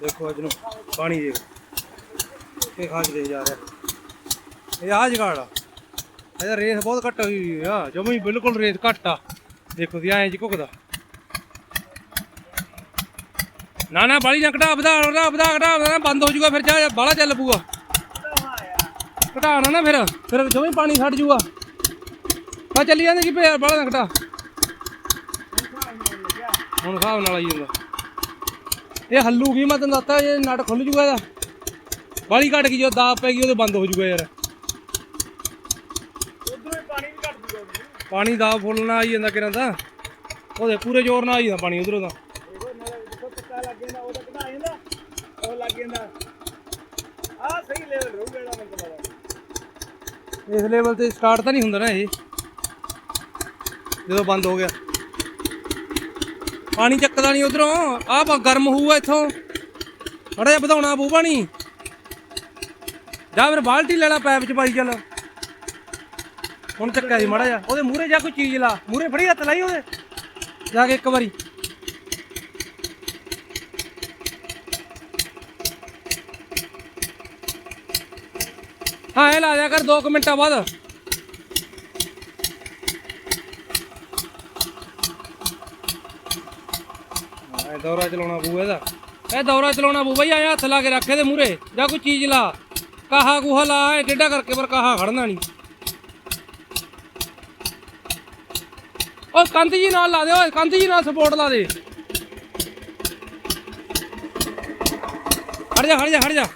ਦੇਖੋ ਅੱਜ ਨੂੰ ਪਾਣੀ ਦੇਖ ਇਹ ਖਾਜ ਦੇ ਜਾ ਰਿਹਾ। ਇਹ ਆ ਜਗਾੜ ਆ। ਇਹਦਾ ਰੇਸ ਬਹੁਤ ਘੱਟ ਹੋਈ ਆ। ਜਮਾ ਬਿਲਕੁਲ ਰੇਸ ਘੱਟ ਆ। ਦੇਖੋ ਜੀ ਐਂ ਜੀ ਘੁਕਦਾ ਨਾ ਨਾ ਬਾਲੀ ਨਾ ਘਟਾ ਵਧਾ ਵਧਾ ਵਧਾ ਘਟਾ ਵਧਾ, ਬੰਦ ਹੋ ਜਾਊਗਾ ਫਿਰ ਜਾ ਬਾਲਾ ਚੱਲ ਪੂਗਾ ਘਟਾਣਾ ਨਾ ਫਿਰ ਫਿਰ ਜਮਾ ਹੀ ਪਾਣੀ ਛੱਡ ਜੂਗਾ। ਆ ਚੱਲੀ ਜਾਂਦੇ ਜੀ ਪਿਆ ਬਾਲਾ ਨਾ ਘਟਾ। ਹੁਣ ਹਿਸਾਬ ਨਾਲ ਆਈ ਜਾਂਦਾ। ਇਹ ਹੱਲੂਗੀ ਮੈਂ ਤੈਨੂੰ ਦੱਸਤਾ ਇਹ ਨਟ ਖੁੱਲ ਜੂਗਾ ਇਹਦਾ। ਬਾਲੀ ਘਟ ਗਈ ਜੋ ਦਾਬ ਪੈ ਗਈ ਉਹਦੇ ਬੰਦ ਹੋ ਜੂਗਾ ਯਾਰ। ਉਧਰੋਂ ਪਾਣੀ ਵੀ ਘੱਟ ਜੂਗਾ ਉਹਨੂੰ। ਪਾਣੀ ਦਾ ਫੁੱਲਣਾ ਆਈ ਜਾਂਦਾ ਕਿਰਾਂ ਦਾ। ਉਹਦੇ ਪੂਰੇ ਜ਼ੋਰ ਨਾਲ ਆਈ ਜਾਂਦਾ ਪਾਣੀ ਉਧਰੋਂ ਦਾ ਇਸ ਲੈਵਲ ਤੇ ਸਟਾਰਟ ਤਾਂ ਨਹੀਂ ਹੁੰਦਾ ਨਾ ਇਹ। ਜਦੋਂ ਬੰਦ ਹੋ ਗਿਆ। ਪਾਣੀ ਚੱਕਦਾ ਨਹੀਂ ਉਧਰੋਂ। ਆਹ ਗਰਮ ਹੋਊਗਾ ਇੱਥੋਂ। ਮੜਾ ਜਿਹਾ ਵਧਾਉਣਾ ਪਊ ਪਾਣੀ। ਜਾ ਫਿਰ ਬਾਲਟੀ ਲੈ ਲੈ ਪੈਪ ਚ ਪਾਈ ਚੱਲ। ਹੁਣ ਚੱਕਿਆ ਸੀ ਮੜਾ ਜਾ ਉਹਦੇ ਮੂਹਰੇ ਜਾ ਕੋਈ ਚੀਜ਼ ਲਾ। ਮੂਹਰੇ ਫੜੀ ਹੱਥ ਲਾਈ ਉਹਦੇ। ਜਾ ਕੇ ਇੱਕ ਵਾਰੀ। ਹਾਂ, ਇਹ ਲਾ ਦਿਆ ਕਰ 2 ਮਿੰਟਾਂ ਬਾਅਦ। ਇਹ ਦੌਰਾ ਚਲਾਉਣਾ ਪਊ ਇਹਦਾ। ਇਹ ਦੌਰਾ ਚਲਾਉਣਾ ਪਊ ਬਈ ਆਇਆ ਹੱਥ ਲਾ ਕੇ ਰੱਖੇ ਦੇ ਮੂਰੇ ਜਾਂ ਕੋਈ ਚੀਜ਼ ਲਾ। ਕਾਹਾ ਕੂਹਾ ਲਾ ਇਹ ਟੇਢਾ ਕਰਕੇ ਪਰ ਕਾਹਾ ਖੜਨਾ ਨਹੀਂ। ਓ ਕੰਧ ਜੀ ਨਾਲ ਲਾ ਦੇ, ਓਏ ਕੰਧ ਜੀ ਨਾਲ ਸਪੋਰਟ ਲਾ ਦੇ। ਹਟ ਜਾ ਹਟ ਜਾ ਹਟ ਜਾ।